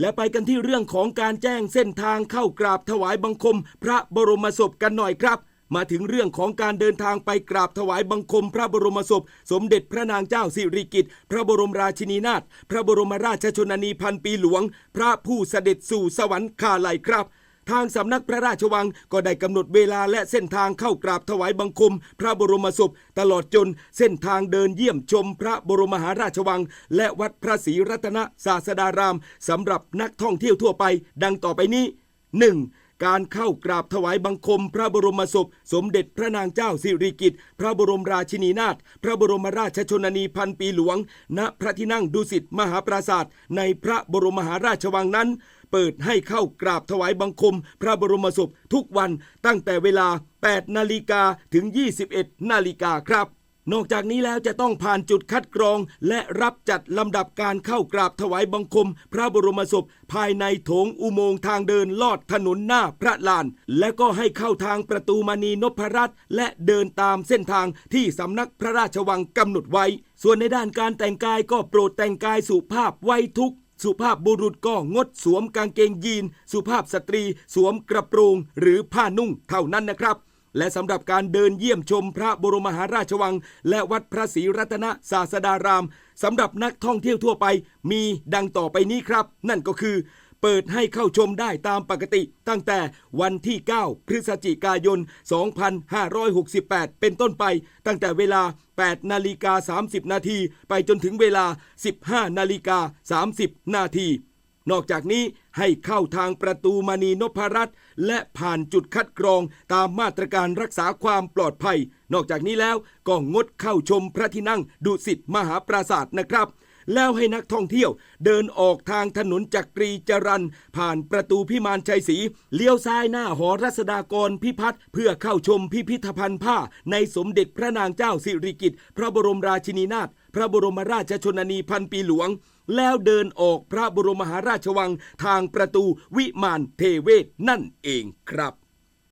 และไปกันที่เรื่องของการแจ้งเส้นทางเข้ากราบถวายบังคม พระบรมศพกันหน่อยครับ มาถึงเรื่องของการเดินทางไปกราบถวายบังคม พระบรมศพ สมเด็จพระนางเจ้าสิริกิติ์พระบรมราชินีนาถพระบรมราชชนนีพันปีหลวง พระผู้เสด็จสู่สวรรคาลัยครับ ทางสำนักพระราชวังก็ได้กำหนดเวลาและเส้นทางเข้ากราบถวายบังคม พระบรมศพ ตลอดจนเส้นทางเดินเยี่ยมชมพระบรมมหาราชวัง และวัดพระศรีรัตนศาสดารามสำหรับนักท่องเที่ยวทั่วไป ดังต่อไปนี้ 1. การเข้ากราบถวายบังคมพระบรมศพ สมเด็จพระนางเจ้าสิริกิติ์พระบรมราชินีนาถพระบรมราชชนนีพันปีหลวง ณพระที่นั่งดุสิตมหาปราศาสตร์ในพระบรมมหาราชวังนั้น เปิดให้เข้ากราบถวายบังคม พระบรมศพทุกวันตั้งแต่เวลา 8 นาฬิกาถึง 21 นาฬิกาครับ นอกจากนี้แล้วจะต้องผ่านจุดคัดกรอง และรับจัดลำดับการเข้ากราบถวายบังคม พระบรมศพ ภายในโถงอุโมงค์ทางเดินลอดถนนหน้าพระลาน และก็ให้เข้าทางประตูมณีนพรัตน์และเดินตามเส้นทางที่สำนักพระราชวังกำหนดไว้ ส่วนในด้านการแต่งกายก็โปรดแต่งกายสุภาพไว้ทุกสุภาพบุรุษก็งดสวมกางเกงยีน สุภาพสตรี สวมกระโปรง หรือผ้านุ่งเท่านั้นนะครับ และสำหรับการเดินเยี่ยมชมพระบรมมหาราชวัง และวัดพระศรีรัตนศาสดารามสำหรับนักท่องเที่ยวทั่วไป มีดังต่อไปนี้ครับ นั่นก็คือ เปิดให้เข้าชมได้ตามปกติ ตั้งแต่วันที่ 9 พฤศจิกายน 2568 เป็นต้นไป ตั้งแต่เวลา 8 นาฬิกา 30 นาที ไปจนถึงเวลา 15 นาฬิกา 30 นาที นอกจากนี้ให้เข้าทางประตูมณีนพรัตน์และผ่านจุดคัดกรองตามมาตรการรักษาความปลอดภัย นอกจากนี้แล้วก็งดเข้าชมพระที่นั่งดุสิตมหาปราศาสตร์นะครับ แล้วให้นักท่องเที่ยว เดินออกทางถนนจักรีจรันผ่านประตูพิมานชัยศรีเลี้ยวซ้ายหน้าหอรัศดากรพิพัฒน์เพื่อเข้าชมพิพิธภัณฑ์ผ้า ในสมเด็จพระนางเจ้าสิริกิติ์พระบรมราชินีนาถพระบรมราชชนนีพันปีหลวง แล้วเดินออกพระบรมมหาราชวังทางประตูวิมานเทเวศนั่นเองครับ